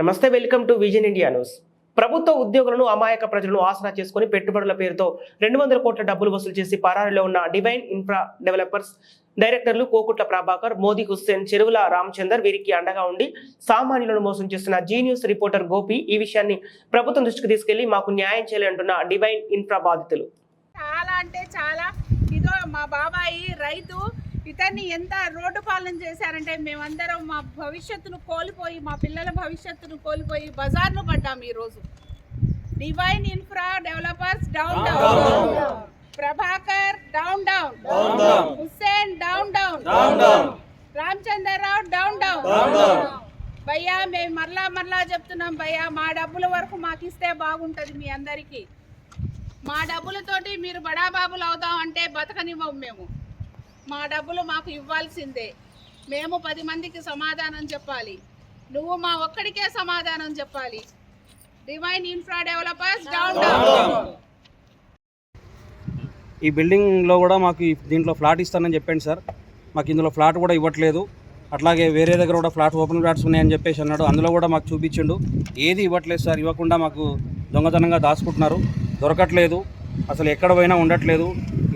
నమస్తే welcome to Vision India News. ప్రభుత్వ ఉద్యోగులను అమాయక ప్రజలను ఆసరా చేసుకుని పెట్టుబడుల పేరుతో రెండు వందల కోట్ల డబ్బులు వసూలు చేసి పరారీలో ఉన్న డివైన్ ఇన్ఫ్రా డెవలపర్స్ డైరెక్టర్లు కోకుట్ల ప్రభాకర్ మోదీ హుస్సేన్ చెరువుల రామచందర్ వీరికి అండగా ఉండి సామాన్యులను మోసం చేస్తున్న జీ న్యూస్ రిపోర్టర్ గోపి ఈ విషయాన్ని ప్రభుత్వం దృష్టికి తీసుకెళ్ళి మాకు న్యాయం చేయాలంటున్న డివైన్ ఇన్ఫ్రా బాధితులు. చాలా అంటే చాలా. ఇదో మా బాబాయి రైతు ఇతన్ని ఎంత రోడ్డు పాలన చేశారంటే మేమందరం మా భవిష్యత్తును కోల్పోయి మా పిల్లల భవిష్యత్తును కోల్పోయి బజార్ను పడ్డాం ఈరోజు. Divine Infra Developers down down Prabhakar down down Hussain down down Ramachandra Rao down down భయ్యా మేము మరలా మరలా చెప్తున్నాం భయ్యా మా డబ్బుల వరకు మాకు ఇస్తే బాగుంటుంది మీ అందరికీ. మా డబ్బులతోటి మీరు బడాబాబులు అవుదాం అంటే బతకనివ్వం మేము. మా డబ్బులు మాకు ఇవ్వాల్సిందే. మేము పది మందికి సమాధానం చెప్పాలి. నువ్వు మా ఒక్కడికే సమాధానం చెప్పాలి. Divine Infra Developers down down ఈ బిల్డింగ్లో కూడా మాకు దీంట్లో ఫ్లాట్ ఇస్తానని చెప్పాను సార్. మాకు ఇందులో ఫ్లాట్ కూడా ఇవ్వట్లేదు. అట్లాగే వేరే దగ్గర కూడా ఫ్లాట్ ఓపెన్ ఫ్లాట్స్ ఉన్నాయని చెప్పేసి అన్నాడు. అందులో కూడా మాకు చూపించిండు. ఏది ఇవ్వట్లేదు సార్. ఇవ్వకుండా మాకు దొంగతనంగా దాచుకుంటున్నారు. దొరకట్లేదు. అసలు ఎక్కడ పోయినా ఉండట్లేదు.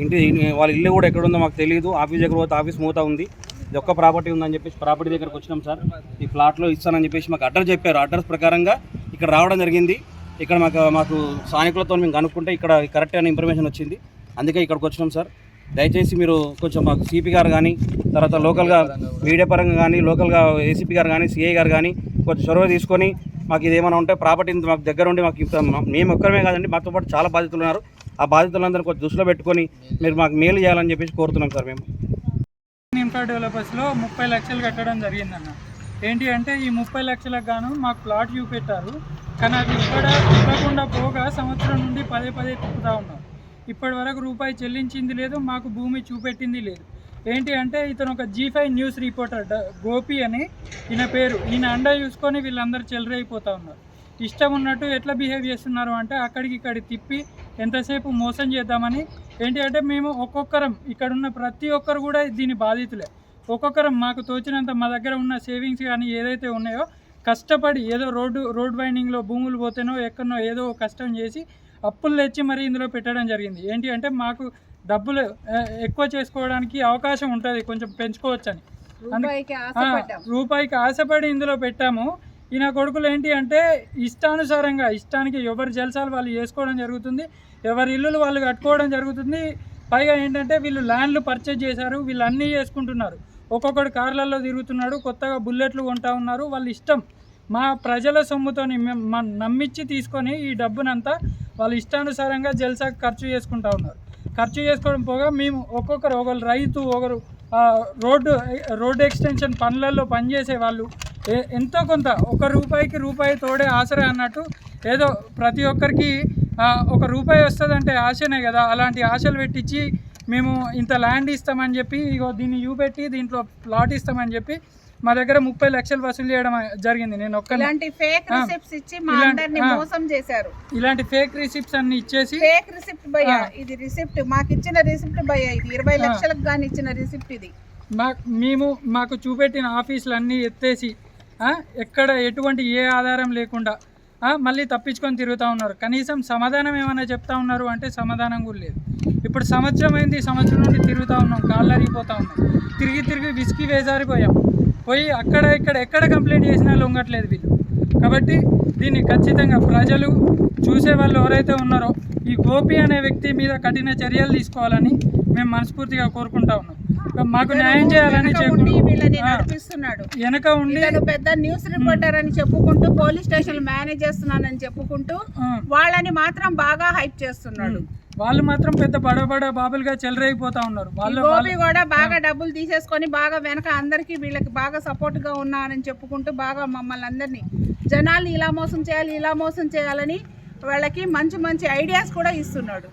ఇంటి వాళ్ళ ఇల్లు కూడా ఎక్కడ ఉందో మాకు తెలియదు ఆఫీస్ దగ్గర పోతే ఆఫీస్ మూత ఉంది. ఇది ఒక్క ప్రాపర్టీ ఉందని చెప్పేసి ప్రాపర్టీ దగ్గరకు వచ్చినాం సార్. ఈ ఫ్లాట్లో ఇస్తానని చెప్పేసి మాకు అడ్రస్ చెప్పారు. అడ్రస్ ప్రకారంగా ఇక్కడ రావడం జరిగింది. ఇక్కడ మాకు మాకు స్థానికులతో మేము కనుక్కుంటే ఇక్కడ కరెక్ట్ అయిన ఇన్ఫర్మేషన్ వచ్చింది. అందుకే ఇక్కడికి వచ్చినాం సార్. దయచేసి మీరు కొంచెం మాకు సిపి గారు కానీ తర్వాత లోకల్గా మీడియా పరంగా కానీ లోకల్గా ఏసీపీ గారు కానీ సిఐ గారు కానీ కొంచెం చొరవ తీసుకొని మాకు ఇది ఏమైనా ఉంటే ప్రాపర్టీ మాకు దగ్గర ఉండి మాకు మేము ఒక్కరమే కాదండి మాతో పాటు చాలా బాధితులు ఉన్నారు. ఆ బాధితులందరూ కొంచెం దృష్టిలో పెట్టుకొని మీరు మాకు మేలు చేయాలని చెప్పేసి కోరుతున్నాం సార్ మేము. ఇన్ఫ్రా డెవలపర్స్లో ముప్పై లక్షలు కట్టడం జరిగిందన్న. ఏంటి అంటే ఈ ముప్పై లక్షలకు గాను మాకు ప్లాట్ చూపెట్టారు. కానీ అది ఇక్కడ ఇవ్వకుండా పోగా సంవత్సరం నుండి పదే పదే తిప్పుతూ ఉన్నాం ఇప్పటి వరకు రూపాయి చెల్లించింది లేదు మాకు భూమి చూపెట్టింది లేదు. ఏంటి అంటే ఇతను ఒక Zee five news reporter Gopi అని ఈయన పేరు. ఈయన అండ చూసుకొని వీళ్ళందరూ చెలరైపోతూ ఉన్నారు. ఇష్టం ఉన్నట్టు ఎట్లా బిహేవ్ చేస్తున్నారు అంటే అక్కడికి ఇక్కడికి తిప్పి ఎంతసేపు మోసం చేద్దామని? ఏంటి అంటే మేము ఒక్కొక్కరం ఇక్కడ ఉన్న ప్రతి ఒక్కరు కూడా దీని బాధితులే. ఒక్కొక్కరం మాకు తోచినంత మా దగ్గర ఉన్న సేవింగ్స్ కానీ ఏదైతే ఉన్నాయో కష్టపడి ఏదో రోడ్డు రోడ్ వైండింగ్లో భూములు పోతేనో ఎక్కడనో ఏదో కష్టం చేసి అప్పులు తెచ్చి మరి ఇందులో పెట్టడం జరిగింది. ఏంటి అంటే మాకు డబ్బులు ఎక్కువ చేసుకోవడానికి అవకాశం ఉంటుంది కొంచెం పెంచుకోవచ్చని. రూపాయికి ఆశపడి ఇందులో పెట్టాము. ఈయన కొడుకులు ఏంటి అంటే ఇష్టానుసారంగా ఇష్టానికి ఎవరి జలసాలు వాళ్ళు చేసుకోవడం జరుగుతుంది ఎవరి ఇల్లులు వాళ్ళు కట్టుకోవడం జరుగుతుంది. పైగా ఏంటంటే వీళ్ళు ల్యాండ్లు పర్చేజ్ చేశారు వీళ్ళు అన్నీ చేసుకుంటున్నారు. ఒక్కొక్కడు కార్లలో తిరుగుతున్నాడు కొత్తగా బుల్లెట్లు కొంటా ఉన్నారు. వాళ్ళ ఇష్టం మా ప్రజల సొమ్ముతోని మేము నమ్మించి తీసుకొని ఈ డబ్బునంతా వాళ్ళు ఇష్టానుసారంగా జల్సా ఖర్చు చేసుకుంటా ఉన్నారు. ఖర్చు చేసుకోవడం పోగా మేము ఒక్కొక్కరు ఒకరు రైతు ఒకరు రోడ్డు రోడ్డు ఎక్స్టెన్షన్ పనులలో పనిచేసే వాళ్ళు ఎంతో కొంత ఒక రూపాయికి రూపాయి తోడే ఆసరే అన్నట్టు ఏదో ప్రతి ఒక్కరికి ఒక రూపాయి వస్తుందంటే ఆశనే కదా అలాంటి ఆశలు పెట్టించి మేము ఇంత ల్యాండ్ ఇస్తామని చెప్పి ఇగో దీన్ని చూపెట్టి దీంట్లో ప్లాట్ ఇస్తామని చెప్పి మా దగ్గర ముప్పై లక్షలు వసూలు చేయడం జరిగింది నేను ఒక్క ఇలాంటి ఫేక్ రిసిప్ట్స్ ఇచ్చి మా ఇలాంటి- అందరిని ఆ. మోసం చేశారు ఇలాంటి ఫేక్ రిసిప్ట్స్ అన్ని ఇచ్చేసి ఫేక్ రిసిప్ట్ భయ్య. ఇది రిసిప్ట్ మాకు ఇచ్చిన రిసిప్ట్ భయ్య ఇది ఇరవై. లక్షలకు ఇచ్చిన రిసిప్ట్ ఇది మా మేము మాకు చూపెట్టిన ఆఫీసులు అన్నీ ఎత్తేసి ఎక్కడ ఎటువంటి ఏ ఆధారం లేకుండా మళ్ళీ తప్పించుకొని తిరుగుతూ ఉన్నారు. కనీసం సమాధానం ఏమైనా చెప్తా ఉన్నారు అంటే సమాధానం కూడా లేదు. ఇప్పుడు సంవత్సరం అయింది సంవత్సరం నుండి తిరుగుతూ ఉన్నాం కాళ్ళరిగిపోతూ ఉన్నాం. తిరిగి తిరిగి విసికి వేసారిపోయాం పోయి అక్కడ ఇక్కడ ఎక్కడ కంప్లైంట్ చేసినా లొంగట్లేదు వీళ్ళు. కాబట్టి దీన్ని ఖచ్చితంగా ప్రజలు చూసే వాళ్ళు ఎవరైతే ఉన్నారో ఈ గోపి అనే వ్యక్తి మీద కఠిన చర్యలు తీసుకోవాలని మేము మనస్ఫూర్తిగా కోరుకుంటా ఉన్నాం. మాకు న్యాయం చేయాలని నడిపిస్తున్నాడు. వెనక ఉండి పెద్ద న్యూస్ రిపోర్టర్ అని చెప్పుకుంటూ పోలీస్ స్టేషన్ మేనేజ్ చేస్తున్నానని చెప్పుకుంటూ వాళ్ళని మాత్రం బాగా హైప్ చేస్తున్నాడు. వాళ్ళు మాత్రం పెద్ద బడ బడ బాబులుగా చెలరైపోతా ఉన్నారు. వాళ్ళు గోపి కూడా బాగా డబ్బులు తీసేసుకొని బాగా వెనక అందరికి వీళ్ళకి బాగా సపోర్ట్గా ఉన్నారని చెప్పుకుంటూ బాగా మమ్మల్ని అందరినీ జనాల్ని ఇలా మోసం చేయాలి ఇలా మోసం చేయాలని వాళ్ళకి మంచి మంచి ఐడియాస్ కూడా ఇస్తున్నాడు.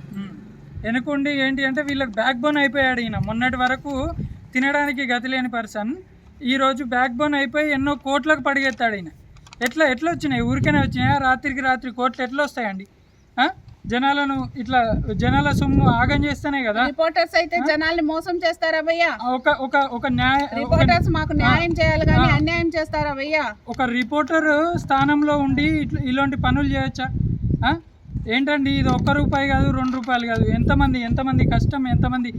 వెనకుండి ఏంటి అంటే వీళ్ళకి బ్యాక్ బోన్ అయిపోయాడు ఈయన. మొన్నటి వరకు తినడానికి గతి లేని పర్సన్ ఈరోజు బ్యాక్ బోన్ అయిపోయి ఎన్నో కోట్లకు పడిగెత్తాడు ఈయన. ఎట్లా ఎట్లా వచ్చినాయి? ఊరికనే వచ్చినాయా? రాత్రికి రాత్రి కోట్లు ఎట్లా వస్తాయండి? జనాలను ఇట్లా జనాల సొమ్ము ఆగం చేస్తేనే కదా? రిపోర్టర్స్ అయితే జనాల్ని మోసం చేస్తారా భయ్యా? ఒక ఒక ఒక న్యాయ రిపోర్టర్స్ మాకు న్యాయం చేయాలి కానీ అన్యాయం చేస్తారా భయ్యా? ఒక రిపోర్టర్ స్థానంలో ఉండి ఇట్లా ఇలాంటి పనులు చేయొచ్చా? ఏంటండి ఇది ఒక్క రూపాయి కాదు రెండు రూపాయలు కాదు. ఎంతమంది ఎంతమంది కష్టం ఎంతమంది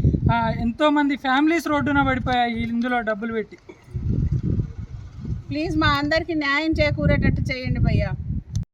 ఎంతోమంది ఫ్యామిలీస్ రోడ్డున పడిపోయాయి ఇందులో డబ్బులు పెట్టి. ప్లీజ్ మా అందరికీ న్యాయం చేకూరేటట్టు చేయండి భయ్యా.